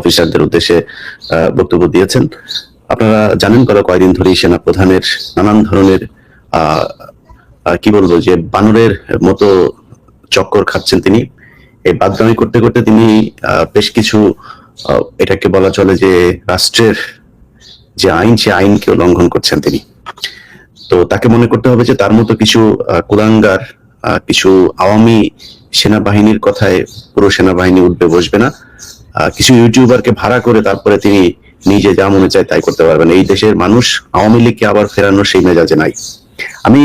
অফিসারদের উদ্দেশ্যে বক্তব্য দিয়েছেন। আপনারা জানেন গত কয়দিন ধরেই সেনা প্রধানের নানান ধরনের কি বলব যে বানরের মতো চক্কর খাচ্ছেন তিনি। এই বাদগামি করতে করতে তিনি বেশ কিছু এটাকে বলা চলে যে রাষ্ট্রের যে আইন, সে আইনকেও লঙ্ঘন করছেন তিনি। তো তাকে মনে করতে হবে যে তার মতো কিছু কুলাঙ্গার কিছু আওয়ামী সেনাবাহিনীর কথায় পুরো সেনাবাহিনী উঠবে, বসবে না। কিছু ইউটিউবারকে ভাড়া করে তারপরে তিনি নিজে যা মনে চায় তাই করতে পারবেন। এই দেশের মানুষ আওয়ামী লীগকে আবার ফেরানোর সেই মেজাজে নাই। আমি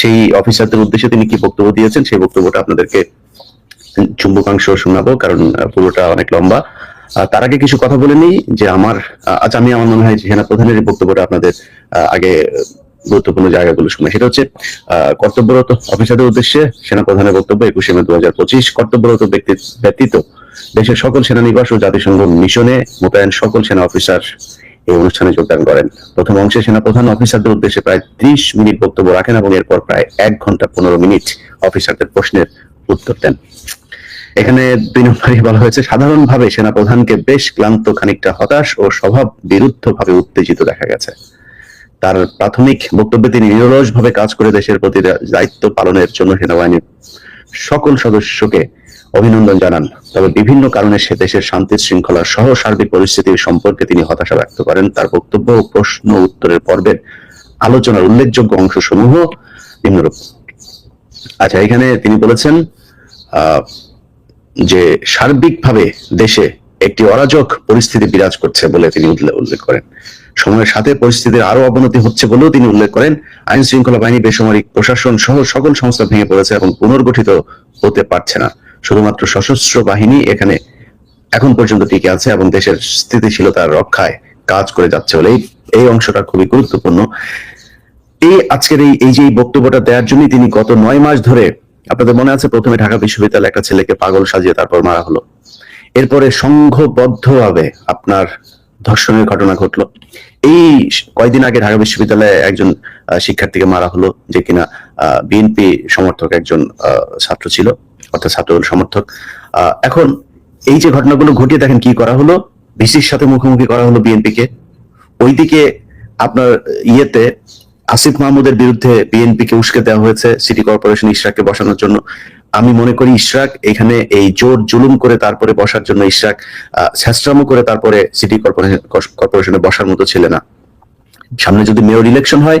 সেই অফিসারদের উদ্দেশ্যে তিনি কি বক্তব্য দিয়েছেন, সেই বক্তব্যটা আপনাদেরকে চুম্বকাংশ শোনাবো, কারণ পুরোটা অনেক লম্বা। তার আগে কিছু কথা বলে নিই যে আমার আচ্ছা আমি আমার মনে হয় সেনা প্রধানের বক্তব্যটা আপনাদের আগে গুরুত্বপূর্ণ জায়গাগুলো শুনে। সেটা হচ্ছে কর্তব্যরত অফিসারদের উদ্দেশ্যে সেনা প্রধানের বক্তব্য একুশে মে দু হাজার পঁচিশ। কর্তব্যরত ব্যক্তি ব্যতীত দেশের সকল সেনানিবাস ও জাতিসংঘ মিশনে মোতায়েন সকল সেনা অফিসার এই অনুষ্ঠানে যোগদান করেন। প্রথম অংশে সেনা প্রধান অফিসারদের উদ্দেশ্যে প্রায় ত্রিশ মিনিট বক্তব্য রাখেন এবং এরপর প্রায় এক ঘণ্টা পনেরো মিনিট অফিসারদের প্রশ্নের উত্তর দেন। এখানে দুই নম্বরই বলা হয়েছে, সাধারণভাবে সেনা প্রধানকে বেশ ক্লান্ত, খানিকটা হতাশ ও স্বভাব বিরুদ্ধ ভাবে উত্তেজিত দেখা গেছে। তার প্রাথমিক বক্তব্যে তিনি নিরলস ভাবে কাজ করে দেশের প্রতি দায়িত্ব পালনের জন্য সেনাবাহিনীর সকল সদস্যকে অভিনন্দন জানান। তবে বিভিন্ন কারণে সে দেশের শান্তি শৃঙ্খলা সহ সার্বিক পরিস্থিতির সম্পর্কে তিনি হতাশা ব্যক্ত করেন। তার বক্তব্য ও প্রশ্ন উত্তরের পর্বের আলোচনার উল্লেখযোগ্য অংশসমূহ নিম্নরূপ আচ্ছা এখানে তিনি বলেছেন যে সার্বিকভাবে দেশে একটি অরাজক পরিস্থিতি বিরাজ করছে বলে তিনি উল্লেখ করেন। সময়ের সাথে পরিস্থিতির আরও অবনতি হচ্ছে বলেও তিনি উল্লেখ করেন। আইন শৃঙ্খলা বাহিনী, বেসামরিক প্রশাসন সহ সকল সংস্থা ভেঙে পড়েছে এবং পুনর্গঠিত হতে পারছে না। শুধুমাত্র সশস্ত্র বাহিনী এখানে এখন পর্যন্ত টিকে আছে এবং দেশের স্থিতিশীলতার রক্ষায় কাজ করে যাচ্ছে বলে এই- অংশটা খুবই গুরুত্বপূর্ণ। এই আজকের এই এই যে বক্তব্যটা দেওয়ার জন্যই তিনি গত নয় মাস ধরে আপনাদের মনে আছে? প্রথমে ঢাকা বিশ্ববিদ্যালয়ে একটা ছেলেকে পাগল সাজিয়ে তারপর মারা হলো। এরপরে সংঘবদ্ধভাবে আপনার ধর্ষণের ঘটনা ঘটলো। এই কয়দিন আগে ঢাকা বিশ্ববিদ্যালয়ে একজন শিক্ষার্থীকে মারা হলো যে কিনা বিএনপি সমর্থক একজন ছাত্র ছিল। অর্থাৎ ছাত্র সমর্থক। এখন এই যে ঘটনাগুলো ঘটিয়ে দেখেন কি করা হলো, ভিসির সাথে মুখোমুখি করা হলো বিএনপিকে। ওইদিকে আপনার ইয়েতে আসিফ মাহমুদের বিরুদ্ধে বিএনপি কে উস্কে দেওয়া হয়েছে সিটি কর্পোরেশন ইশরাককে বসানোর জন্য। আমি মনে করি ইশরাক এখানে এই জোর জুলুম করে তারপরে বসার জন্য ইশরাক ছেস্ট্রামো করে তারপরে সিটি কর্পোরেশন কর্পোরেশনে বসার মতো ছিল না। সামনে যদি মেয়র ইলেকশন হয়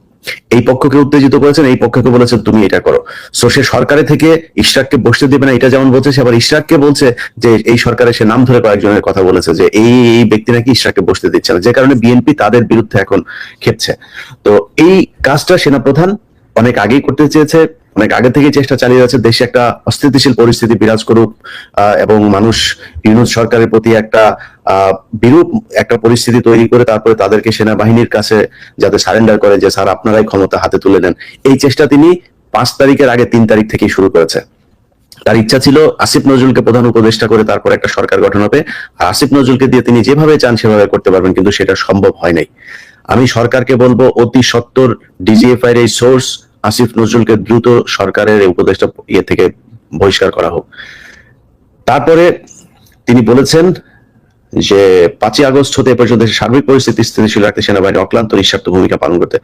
এই পক্ষকে উত্তেজিত করেছেন, এই পক্ষকে বলেছেন, তুমি এটা করো। সো সে সরকারে থেকে ইশরাককে বসতে দেবে না, এটা যেমন বলছে, সে আবার ইশরাককে বলছে যে, এই সরকারে সে নাম ধরে কয়েকজনের কথা বলেছে যে, এই এই ব্যক্তি নাকি ইশরাককে বসতে দিচ্ছে না। যে কারণে বিএনপি তাদের বিরুদ্ধে এখন খেপছে। তো এই কাজটা সেনাপ্রধান অনেক আগেই করতে চেয়েছে, অনেক আগে থেকে চেষ্টা চালিয়ে যাচ্ছে। দেশে একটা অস্থিতিশীল পরিস্থিতি বিরাজ করুক এবং মানুষ ইউনুস সরকারের প্রতি একটা বিরূপ একটা পরিস্থিতি তৈরি করে তারপরে তাদেরকে সেনাবাহিনীর কাছে যাতে সারেন্ডার করে যে, স্যার, আপনারাই ক্ষমতা হাতে তুলে নেন এই চেষ্টা তিনি পাঁচ তারিখের আগে, তিন তারিখ থেকেই শুরু করেছে। তার ইচ্ছা ছিল আসিফ নজরুলকে প্রধান উপদেষ্টা করে তারপর একটা সরকার গঠন হবে। আর আসিফ নজরুলকে দিয়ে তিনি যেভাবে চান, সেভাবে করতে পারবেন, কিন্তু সেটা সম্ভব হয় নাই। আমি সরকারকে বলব, অতি সত্তর ডিজিএফআই এই সোর্স আসিফ নজরুলকে দ্রুত সরকারের উপদেষ্টা ইয়ে থেকে বহিষ্কার করা হোক। তারপরে তিনি বলেছেন যে পাঁচই আগস্ট হতে পর্যন্ত সার্বিক পরিস্থিতি স্থিতিশীল রাখতে সেনাবাহিনী অক্লান্ত নিঃস্বার্থ ভূমিকা পালন করতে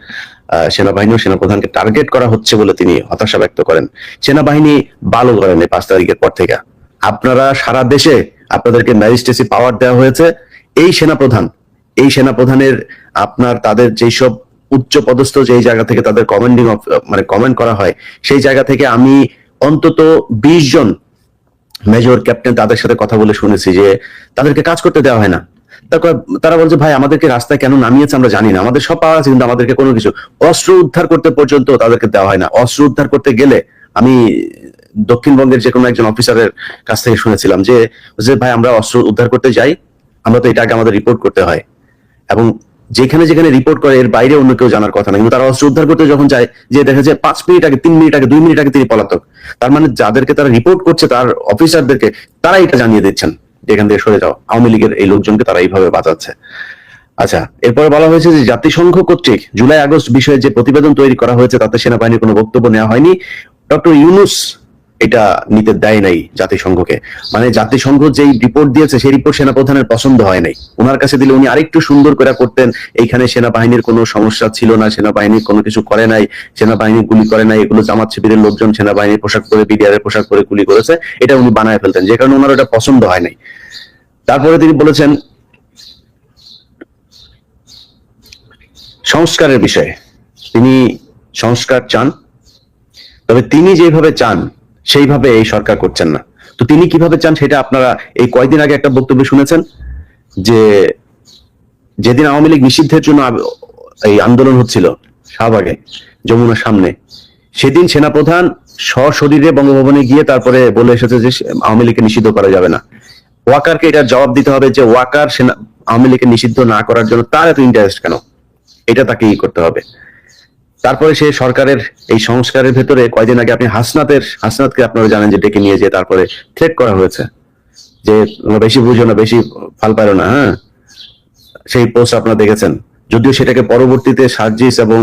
সেনাবাহিনী ও সেনাপ্রধানকে টার্গেট করা হচ্ছে বলে তিনি হতাশা ব্যক্ত করেন। সেনাবাহিনী ভালো করেন পাঁচ তারিখের পর থেকে। আপনারা সারা দেশে আপনাদেরকে ম্যাজিস্ট্রেসি পাওয়ার দেওয়া হয়েছে। এই সেনাপ্রধান এই সেনাপ্রধানের আপনার তাদের যেসব উচ্চ পদস্থ যেই জায়গা থেকে তাদের কমেন্ডিং মানে কমেন্ট করা হয়, সেই জায়গা থেকে আমি অন্তত বিশ জন মেজর ক্যাপ্টেন তাদের সাথে কথা বলে শুনেছি যে তাদেরকে কাজ করতে দেওয়া হয় না। তারপর তারা বলছে, ভাই, আমাদেরকে রাস্তায় কেন নামিয়েছে আমরা জানি না। আমাদের সব পাওয়া আছে, কিন্তু আমাদেরকে কোনো কিছু, অস্ত্র উদ্ধার করতে পর্যন্ত তাদেরকে দেওয়া হয় না। অস্ত্র উদ্ধার করতে গেলে আমি দক্ষিণবঙ্গের যে কোনো একজন অফিসারের কাছ থেকে শুনেছিলাম যে ভাই, আমরা অস্ত্র উদ্ধার করতে যাই, আমরা তো এটা আগে আমাদের রিপোর্ট করতে হয়। এবং যেখানে যেখানে রিপোর্ট করে, এর বাইরে অন্য কেউ জানার কথা না কিন্তু তারা অস্ত্র উদ্ধার করতে যখন যায় যে দেখা যায় পাঁচ মিনিট আগে, তিন মিনিট আগে, দুই মিনিট আগে তিনি পলাতক। তার মানে যাদেরকে তারা রিপোর্ট করছে, তার অফিসারদেরকে তারা এটা জানিয়ে দিচ্ছেন এখান থেকে সরে যাও। আওয়ামী লীগের এই লোকজনকে তারা এইভাবে বাঁচাচ্ছে। আচ্ছা এরপরে বলা হয়েছে যে জাতিসংঘ কর্তৃক জুলাই আগস্ট বিষয়ে যে প্রতিবেদন তৈরি করা হয়েছে, তাতে সেনাবাহিনীর কোনো বক্তব্য নেওয়া হয়নি। ডক্টর ইউনুস এটা নিতে দেয় নাই জাতিসংঘকে। মানে জাতিসংঘ যেই রিপোর্ট দিয়েছে, সেই রিপোর্ট সেনাপ্রধানের পছন্দ হয় নাই। ওনার কাছে দিলে উনি আরেকটু সুন্দর করে করতেন, এইখানে সেনাবাহিনীর কোনো সমস্যা ছিল না, সেনাবাহিনী কোনো কিছু করে নাই, সেনাবাহিনী গুলি করে নাই, এগুলো জামাত শিবিরের লোকজন সেনাবাহিনীর পোশাক পরে বিডিআরের পোশাক পরে গুলি করেছে, এটা উনি বানায় ফেলতেন, যে কারণে ওনার ওটা পছন্দ হয় নাই। তারপরে তিনি বলেছেন, সংস্কারের বিষয়ে। তিনি সংস্কার চান, তবে তিনি যেভাবে চান সেইভাবে এই সরকার করছেন না। তো তিনি কীভাবে চান সেটা আপনারা এই কয়দিন আগে একটা বক্তব্য শুনেছেন যে যেদিন আওয়ামী লীগ নিষিদ্ধের জন্য এই আন্দোলন হচ্ছিল শাহবাগে, যমুনার সামনে, সেদিন সেনাপ্রধান সশরীরে বঙ্গভবনে গিয়ে তারপরে বলে এসেছে যে আওয়ামী লীগকে নিষিদ্ধ করা যাবে না। ওয়াকারকে এটার জবাব দিতে হবে যে ওয়াকার সেনা আওয়ামী লীগকে নিষিদ্ধ না করার জন্য তার এত ইন্টারেস্ট কেন? এটা তাকে ই করতে হবে। তারপরে সে সরকারের এই সংস্কারের ভেতরে কয়দিন আগে আপনি হাসনাতের, হাসনাতকে আপনারা জানেন যে ডেকে নিয়ে যে তারপরে থ্রেট করা হয়েছে। যে বেশি বুঝো না, বেশি ফাল পারো না হ্যাঁ? সেই পোস্ট আপনারা দেখেছেন। যদিও সেটাকে পরবর্তীতে সার্জিস এবং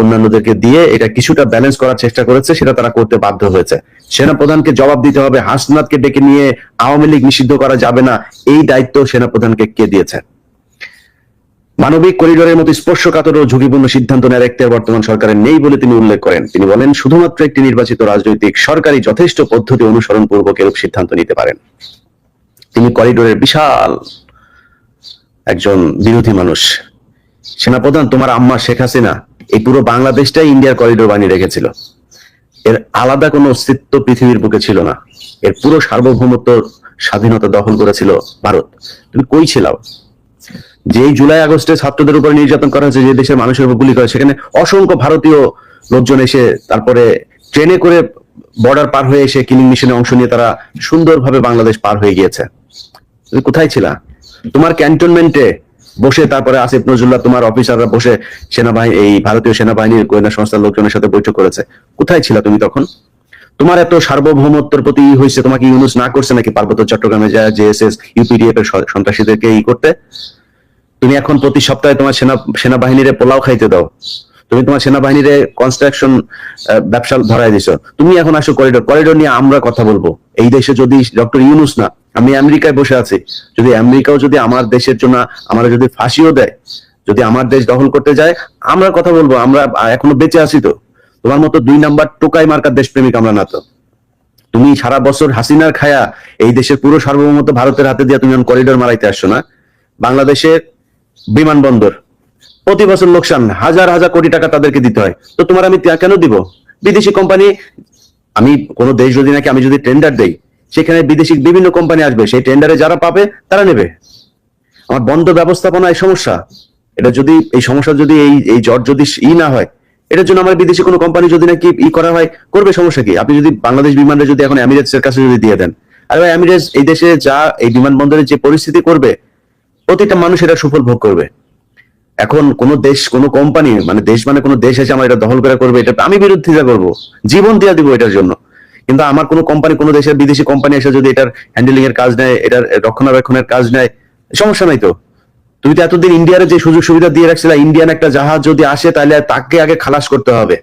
অন্যান্যদেরকে দিয়ে এটা কিছুটা ব্যালেন্স করার চেষ্টা করেছে, সেটা তারা করতে বাধ্য হয়েছে। সেনাপ্রধানকে জবাব দিতে হবে, হাসনাতকে ডেকে নিয়ে আওয়ামী লীগ নিষিদ্ধ করা যাবে না, এই দায়িত্ব সেনাপ্রধানকে কে দিয়েছে? মানবিক করিডোরের মতো স্পর্শকাতর ও ঝুঁকিপূর্ণ সিদ্ধান্ত নেওয়ার এখতিয়ার বর্তমান সরকারের নেই বলে তিনি উল্লেখ করেন। তিনি বলেন, শুধুমাত্র একটি নির্বাচিত রাজনৈতিক সরকারি যথেষ্ট পদ্ধতি অনুসরণ পূর্বক এরূপ সিদ্ধান্ত নিতে পারেন। তিনি করিডোরের বিশাল একজন বিরোধী মানুষ। সেনাপ্রধান তোমার আম্মা শেখ হাসিনা এই পুরো বাংলাদেশটাই ইন্ডিয়ার করিডোর বানিয়ে রেখেছিল। এর আলাদা কোনো অস্তিত্ব পৃথিবীর বুকে ছিল না। এর পুরো সার্বভৌমত্ব স্বাধীনতা দখল করেছিল ভারত। তুমি কই ছিলাও? যেই জুলাই, আগস্টে ছাত্রদের উপর নির্যাতন করা হয়েছে, যে দেশের মানুষের উপর গুলি করে সেখানে অসংখ্য ভারতীয় লোকজন এসে তারপরে ট্রেনে করে বর্ডার পার হয়ে এসে কিলিং মিশনে অংশ নিয়ে তারা সুন্দরভাবে বাংলাদেশ পার হয়ে গিয়েছে। কোথায় ছিলা? তোমার ক্যান্টনমেন্টে বসে তারপরে আসিফ নজরুল্লাহ, তোমার অফিসাররা বসে সেনাবাহিনী, এই ভারতীয় সেনাবাহিনীর গোয়েন্দা সংস্থার লোকজনের সাথে বৈঠক করেছে। কোথায় ছিলা তুমি তখন? তোমার এত সার্বভৌমত্বের প্রতি হয়েছে তোমাকে ইউনুস না করছে নাকি পার্বত্য চট্টগ্রামে যায় জেএসএস ইউপিডিএফ এর সন্ত্রাসীদেরকে ই করতে? তুমি এখন প্রতি সপ্তাহে তোমার সেনা, সেনাবাহিনীরে পোলাও খাইতে দাও। তুমি তোমার সেনাবাহিনীরে কনস্ট্রাকশন ব্যবসা ধরাই দিছো। তুমি এখন আসো করিডোর করিডোর নিয়ে আমরা কথা বলব। এই দেশে যদি ডক্টর ইউনুস না, আমি আমেরিকায় বসে আছি, যদি আমেরিকাও যদি আমার দেশের জন্য, আমরা যদি ফাঁসিও দেয়, যদি আমার দেশ দখল করতে যায়, আমরা কথা বলব, আমরা এখনও বেঁচে আছি তো। তোমার মতো দুই নাম্বার টোকাই মার্কার দেশপ্রেমিক আমরা না তো। তুমি সারা বছর হাসিনার খায়া এই দেশের পুরো সার্বভৌমত্ব ভারতের হাতে দিয়ে তুমি করিডোর মারাইতে আসছো না? বাংলাদেশের বিমানবন্দর, প্রতি বছর লোকসান, হাজার হাজার কোটি টাকা তাদেরকে দিতে হয়। তো তোমার আমি কেন দিব? বিদেশি কোম্পানি আমি কোন দেশ যদি নাকি আমি যদি টেন্ডার দেই, সেখানে বিদেশি বিভিন্ন কোম্পানি আসবে। সেই টেন্ডারে যারা পাবে, তারা নেবে। আমার বন্ধ ব্যবস্থাপনা এই সমস্যা। এটা যদি, এই সমস্যা যদি এই এই জট যদি ই না হয় এটার জন্য আমার বিদেশি কোনো কোম্পানি যদি নাকি ই করা হয়, করবে সমস্যা কি? আপনি যদি বাংলাদেশ বিমানটা যদি এখন এমিরেটস এর কাছে যদি দিয়ে দেন। আর ভাই এমিরেটস এই দেশে যা, এই বিমানবন্দরে যে পরিস্থিতি করবে, প্রতিটা মানুষ এটা সুফল ভোগ করবে। এখন কোন দেশ, কোন কোম্পানি মানে দেশ মানে কোন দেশ এসে আমার এটা দখল করে করবে, এটা আমি বিরোধিতা করব। জীবন দিয়ে দিব এটার জন্য। কিন্তু আমার কোন কোম্পানি কোন দেশের বিদেশি কোম্পানি এসে যদি এটার হ্যান্ডেলিং এর কাজ নেয়, এটার রক্ষণাবেক্ষণের কাজ নেয়, সমস্যা নাই তো। তুমি তো এতদিন ইন্ডিয়ার যে সুযোগ সুবিধা দিয়ে রাখছিলে, ইন্ডিয়ান একটা জাহাজ যদি আসে, তাহলে তাকে আগে খালাস করতে হবে।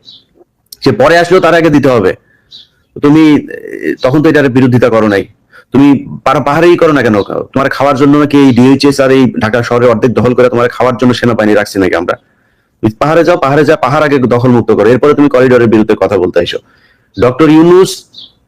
সে পরে আসলেও তার আগে দিতে হবে। তুমি, তখন তো এটার বিরোধিতা করো নাই। তুমি পাহাড়েই করো না কেন? তোমার খাওয়ার জন্য নাকি এই ডিএইচএস আর এই ঢাকা শহরে অর্ধেক দখল করে তোমার খাওয়ার জন্য সেনাবাহিনী রাখছি নাকি আমরা? পাহাড়ে যাও, পাহাড়ে যা পাহাড় আগে দখল মুক্ত করো। এরপরে তুমি করিডোরের বিরুদ্ধে কথা বলতে আইসো ডক্টর ইউনুস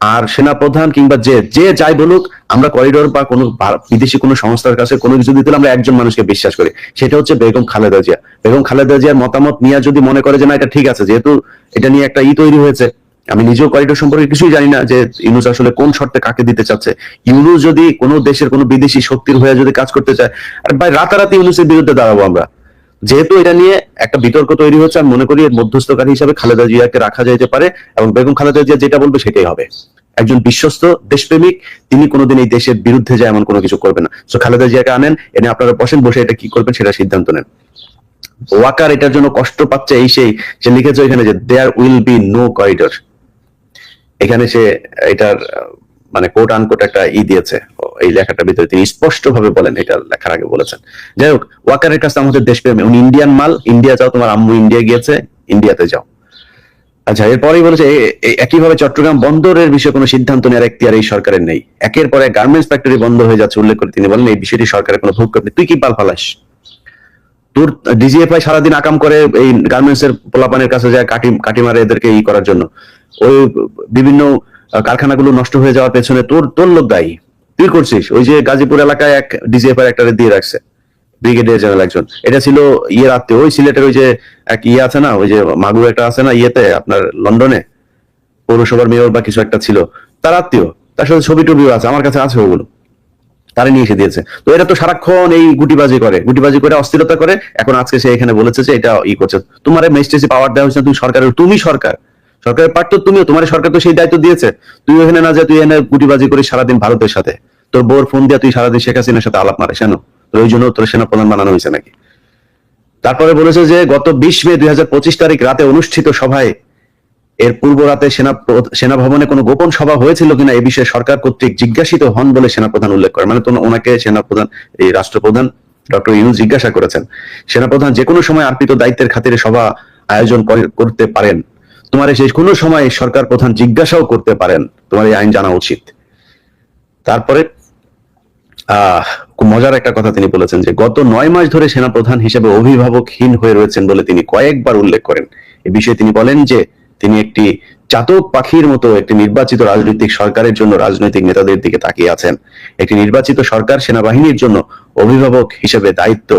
আর সেনাপ্রধান কিংবা যে যে যাই বলুক, আমরা করিডোর বা কোনো বিদেশি কোনো সংস্থার কাছে কোনো কিছু দিতে আমরা একজন মানুষকে বিশ্বাস করি। সেটা হচ্ছে বেগম খালেদা জিয়া। বেগম খালেদা জিয়ার মতামত নিয়ে যদি মনে করে যে না, এটা ঠিক আছে, যেহেতু এটা নিয়ে একটা ই তৈরি হয়েছে, আমি নিজেও করিডোর সম্পর্কে কিছুই জানি না যে ইউনুস আসলে কোন শর্তে কাকে দিতে চাচ্ছে। ইউনুস যদি কোনো দেশের কোনো বিদেশি শক্তির হয়ে যদি কাজ করতে চায়, আর ভাই, রাতারাতি ইউনুসের বিরুদ্ধে দাঁড়াবো আমরা। যেহেতু এটা নিয়ে একটা বিতর্ক তৈরি হচ্ছে, আমি মনে করি এর মধ্যস্থকারী হিসাবে খালেদা জিয়াকে রাখা যাইতে পারে এবং বেগম খালেদা জিয়া যেটা বলবে সেটাই হবে। একজন বিশ্বস্ত দেশপ্রেমিক, তিনি কোনোদিন এই দেশের বিরুদ্ধে যায় এমন কোনো কিছু করবে না। সো খালেদা জিয়াকে আনেন, এনে আপনারা বসেন, বসে এটা কি করবেন সেটা সিদ্ধান্ত নেন। ওয়াকার এটার জন্য কষ্ট পাচ্ছে এই সেই, সে লিখেছে এখানে যে there will be no corridor এখানে সে এটার মানে কোট আনকোট একটা ই দিয়েছে এই লেখাটার ভিতরে তিনি স্পষ্ট ভাবে বলেন, এটা লেখার আগে বলেছেন। যাই হোক ওয়াকারের কাছে আমাদের দেশপ্রেমী। উনি ইন্ডিয়ান মাল ইন্ডিয়া যাও, তোমার আম্মু ইন্ডিয়া গিয়েছে ইন্ডিয়াতে যাও। আচ্ছা এরপরেই বলেছে একইভাবে চট্টগ্রাম বন্দরের বিষয়ে কোনো সিদ্ধান্ত নেওয়ার এখতিয়ার এই সরকারের নেই। একের পর গার্মেন্টস ফ্যাক্টরি বন্ধ হয়ে যাচ্ছে, উল্লেখ করে তিনি বলেন, এই বিষয়টি সরকারের কোনো ভূক্ষেপ নেই। তুই কি পাল ফালাস? তোর ডিজিএফআই সারাদিন আকাম করে এই গার্মেন্টস এর পোলাপানের কাছে যায় কাটি কাটি মারে এদেরকে ই করার জন্য। ওই বিভিন্ন কারখানাগুলো নষ্ট হয়ে যাওয়ার পেছনে তোর তোর লোক দায়ী। তুই করছিস? ওই যে গাজীপুর এলাকায় এক ডিজিএফআই একটা দিয়ে রাখছে। ব্রিগেডিয়ার জেনারেল একজন। এটা ছিল ইয়ের আত্মীয়। ওই সিলেটের ওই যে এক ইয়ে আছে না, ওই যে মাগুর একটা আছে না ইয়েতে, আপনার লন্ডনে? পৌরসভার মেয়র বা কিছু একটা ছিল। তার আত্মীয়। তার সাথে ছবি টবিও আছে, আমার কাছে আছে ওগুলো। তারা নিয়ে এসে দিয়েছে। তো এটা তো সারাক্ষণ এই গুটিবাজি করে। গুটিবাজি করে, অস্থিরতা করে। এখন আজকে সে এখানে বলেছে যে এটা ই করছে। তোমার মেজিস্ট্রেসি পাওয়ার দেওয়া হয়েছে তুমি সরকারের তুমি সরকার। সরকারের পার্ট তো তুমিও তোমার সরকার তো সেই দায়িত্ব দিয়েছে। তুই ওখানে না যে তুই এখানে গুটিবাজি করে সারাদিন ভারতের সাথে। তোর বোর ফোন দিয়ে তুই সারাদিন শেখ হাসিনার সাথে আলাপ মারে কেন তোর ওই জন্য তোর সেনাপ্রধান বানানো হয়েছে নাকি? তারপরে বলেছে যে, গত বিশ মে দুই তারিখ রাতে অনুষ্ঠিত সভায় এর পূর্ব রাতে সেনা সেনা ভবনে কোনো গোপন সভা হয়েছিল কিনা এই বিষয়ে সরকার কর্তৃক জিজ্ঞাসিত হন বলে সেনাপ্রধান উল্লেখ করে মানে ওনাকে সেনাপ্রধান, এই রাষ্ট্রপ্রধান ডক্টর ইউনুস জিজ্ঞাসা করেছেন। সেনাপ্রধান যে কোনো সময় আর্পিত দায়িত্বের খাতিরে সভা আয়োজন করে- করতে পারেন। তোমার সেই কোনো সময় সরকার প্রধান জিজ্ঞাসাও করতে পারেন, তোমার এই আইন জানা উচিত। তারপরে মজার একটা কথা তিনি বলেছেন যে, গত নয় মাস ধরে সেনাপ্রধান হিসেবে অভিভাবকহীন হয়ে রয়েছেন বলে তিনি কয়েকবার উল্লেখ করেন। এ বিষয়ে তিনি বলেন যে, তিনি একটি চাতক পাখির মতো একটি নির্বাচিত রাজনৈতিক সরকারের জন্য রাজনৈতিক নেতাদের দিকে তাকিয়ে আছেন। একটি নির্বাচিত সরকার সেনাবাহিনীর জন্য অভিভাবক হিসেবে দায়িত্ব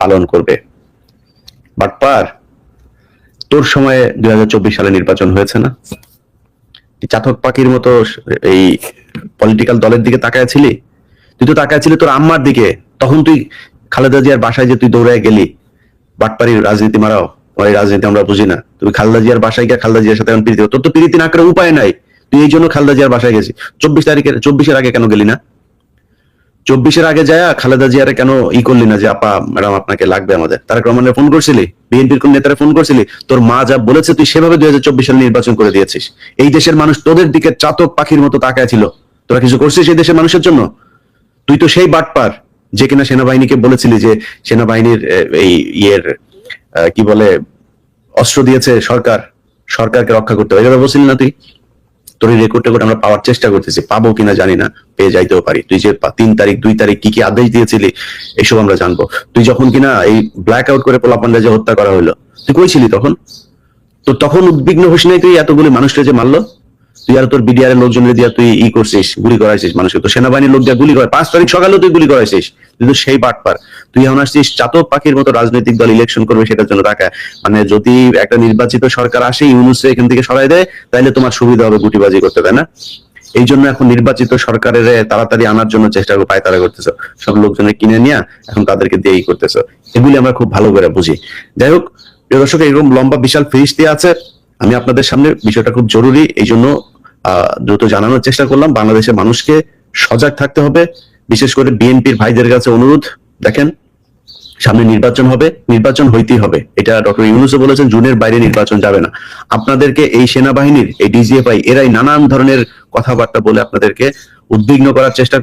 পালন করবে। বাটপার তোর সময়ে দুই সালে নির্বাচন হয়েছে না? চাতক পাখির মতো এই পলিটিক্যাল দলের দিকে তাকায় ছিলি? তুই তো তাকায় ছিলি তোর আম্মার দিকে। তখন তুই খালেদা জিয়ার বাসায় যে তুই দৌড়ায় গেলি, বাটপাড়ির রাজনীতি মারাও, ওই রাজনীতি আমরা বুঝি না। তুমি খালেদা জিয়ার বাসায় গিয়ে খালেদা জিয়ার সাথে প্রীতি তোর তো প্রীতি না করার উপায় নাই। তুই এই জন্য খালেদা জিয়ার বাসায় গেছি চব্বিশ তারিখের চব্বিশের আগে কেন গেলি না? চব্বিশের আগে যায় খালেদা জিয়ারে কেন ই করলি না যে, আপা, ম্যাডাম, আপনাকে লাগবে আমাদের? তারেক রহমানের ফোন করছিলি? বিএনপির কোন নেতারা ফোন করছিলি? তোর মা যা বলেছে, তুই সেভাবে দুই হাজার চব্বিশ সালে নির্বাচন করে দিয়েছিস। এই দেশের মানুষ তোদের দিকে চাতক পাখির মতো তাকায় ছিল। তোরা কিছু করছিস এই দেশের মানুষের জন্য? তুই তো সেই বাটপার যে কিনা সেনাবাহিনীকে বলেছিলি যে সেনাবাহিনীর এই ইয়ের কি বলে, অস্ত্র দিয়েছে সরকার, সরকারকে রক্ষা করতে হবে। এটা বলছিলি না তুই? তোর এই রেকর্ড টেকর্ড আমরা পাওয়ার চেষ্টা করতেছি। পাবো কিনা জানি না, পেয়ে যাইতেও পারি। তুই যে তিন তারিখ, দুই তারিখ কি কি আদেশ দিয়েছিলি এইসব আমরা জানব। তুই যখন কিনা এই ব্ল্যাক আউট করে পোলাপান্ডা যে হত্যা করা হলো, তুই কইছিলি তখন? তো তখন উদ্বিগ্ন হোস নাই তুই এতগুলি মানুষকে যে মারলো? তুই আর তোর বিডিআর এর লোকজনের দিয়া তুই ই করছিস, গুলি করাইছিস মানুষকে। তো সেনাবাহিনীর লোক দিয়া গুলি করে পাঁচ তারিখ সকালেও তুই গুলি করাইছিস। তুই তো সেই বাটপার তুই এখন আসছিস চাতক পাখির মতো রাজনৈতিক দল ইলেকশন করবে সেটার জন্য টাকা। মানে যদি একটা নির্বাচিত সরকার আসে ইউনুসে এখান থেকে সরাই দেয় তাহলে তোমার সুবিধা হবে গুটিবাজি করতে, তাই না? এই জন্য এখন নির্বাচিত সরকারের তাড়াতাড়ি আনার জন্য চেষ্টা করে, পায়তারা করতেছ। সব লোকজনের কিনে নিয়ে এখন তাদেরকে দিয়ে ই করতেছো। এগুলি আমরা খুব ভালো করে বুঝি। যাই হোক, প্রিয় দর্শক, এরকম লম্বা বিশাল ফিরিস্তি আছে। আমি আপনাদের সামনে বিষয়টা খুব জরুরি। এই জন্য দ্রুত জানানোর চেষ্টা করলাম। বাংলাদেশের মানুষকে সজাগ থাকতে হবে। বিশেষ করে বিএনপির ভাইদের কাছে অনুরোধ, দেখেন, সামনে নির্বাচন হবে, নির্বাচন হইতেই হবে। এটা ডক্টর ইউনুসও বলেছেন, জুনের বাইরে নির্বাচন যাবে না। আপনাদেরকে এই সেনাবাহিনীর, এই ডিজিএফআই, এরাই নানান ধরনের কথাবার্তা বলে আপনাদেরকে উদ্বিগ্ন করার চেষ্টা